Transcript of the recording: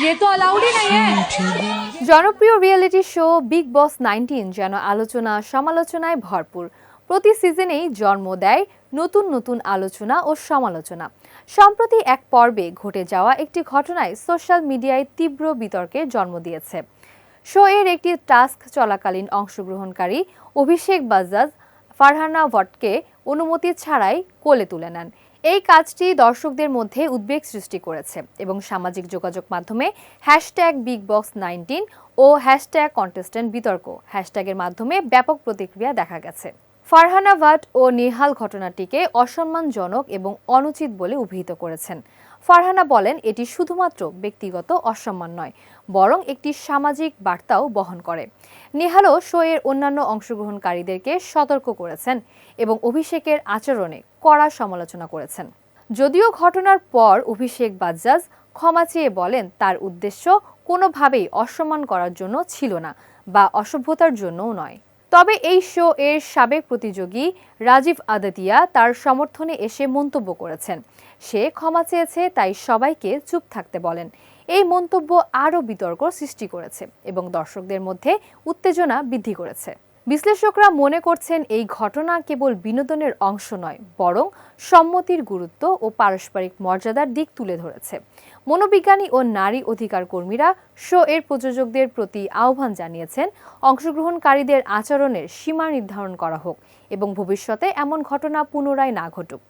ये तो अलाउड ही नहीं है জনপ্রিয় reality show Bigg Boss nineteen যেন আলোচনা সমালোচনায় ভরপুর প্রতি সিজনেই জন্ম দেয় নতুন নতুন আলোচনা ও সমালোচনা সম্প্রতি এক পর্বে ঘটে যাওয়া একটি ঘটনায় সোশ্যাল মিডিয়ায় তীব্র বিতর্কের জন্ম দিয়েছে শো এর একটি টাস্ক চলাকালীন অংশগ্রহণকারী অভিষেক বাজাজ ফারহানা ভটকে অনুমতি ছাড়াই কোলে তুলে নেন এই কাজটি দর্শকদের মধ্যে উদ্বেগ সৃষ্টি করেছে এবং সামাজিক যোগাযোগ মাধ্যমে হ্যাশট্যাগ বিগ বক্স নাইনটিন ও হ্যাশট্যাগ কন্টেস্ট্যান্ট বিতর্ক। হ্যাশট্যাগের মাধ্যমে ব্যাপক প্রতিক্রিয়া দেখা গেছে। ফারহানা ভাট ও নিহাল ঘটনাটিকে অসম্মানজনক এবং অনুচিত বলে অভিহিত করেছেন। ফারহানা বলেন, এটি শুধুমাত্র ব্যক্তিগত অসম্মান নয়, বরং একটি সামাজিক বার্তাও বহন করে। নিহালও শো এর অন্যান্য অংশগ্রহণকারীদেরকে সতর্ক করেছেন এবং অভিষেকের আচরণে কড়া সমালোচনা করেছেন। যদিও ঘটনার পর অভিষেক বাজ্জাজ ক্ষমা চেয়ে বলেন, তার উদ্দেশ্য কোনোভাবেই অসম্মান করার জন্য ছিল না বা অসভ্যতার জন্যও নয়। তবে এই শো এর সাবেক প্রতিযোগী রাজীব আদাতিয়া তার সমর্থনে এসে মন্তব্য করেছেন। সে ক্ষমা চেয়েছে, তাই সবাইকে চুপ থাকতে বলেন। এই মন্তব্য আরও বিতর্ক সৃষ্টি করেছে এবং দর্শকদের মধ্যে উত্তেজনা বৃদ্ধি করেছে। বিশ্লেষকরা মনে করছেন এই ঘটনা কেবল বিনোদনের অংশ নয়, বরং সম্মতির গুরুত্ব ও পারস্পরিক মর্যাদার দিক তুলে ধরেছে। মনোবিজ্ঞানী ও নারী অধিকার কর্মীরা শো এর প্রযোজকদের প্রতি আহ্বান জানিয়েছেন, অংশগ্রহণকারীদের আচরণের সীমা নির্ধারণ করা হোক এবং ভবিষ্যতে এমন ঘটনা পুনরায় না ঘটুক।